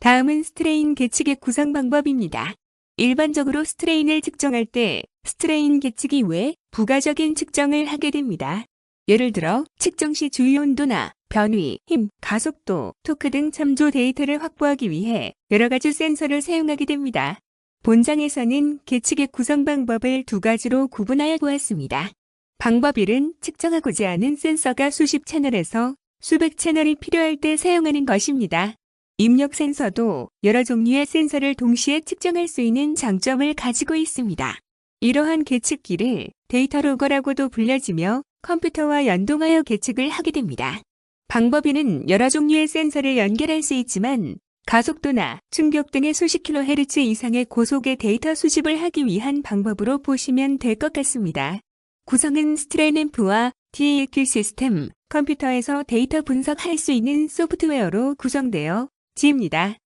다음은 스트레인 계측의 구성 방법입니다. 일반적으로 스트레인을 측정할 때 스트레인 계측 이외에 부가적인 측정을 하게 됩니다. 예를 들어 측정 시 주위 온도나 변위, 힘, 가속도, 토크 등 참조 데이터를 확보하기 위해 여러 가지 센서를 사용하게 됩니다. 본장에서는 계측의 구성 방법을 두 가지로 구분하여 보았습니다. 방법 1은 측정하고자 하는 센서가 수십 채널에서 수백 채널이 필요할 때 사용하는 것입니다. 입력 센서도 여러 종류의 센서를 동시에 측정할 수 있는 장점을 가지고 있습니다. 이러한 계측기를 데이터 로거라고도 불려지며 컴퓨터와 연동하여 계측을 하게 됩니다. 방법 2는 여러 종류의 센서를 연결할 수 있지만 가속도나 충격 등의 수십 킬로헤르츠 이상의 고속의 데이터 수집을 하기 위한 방법으로 보시면 될 것 같습니다. 구성은 스트레인앰프와 DAQ 시스템, 컴퓨터에서 데이터 분석할 수 있는 소프트웨어로 구성되어 지입니다.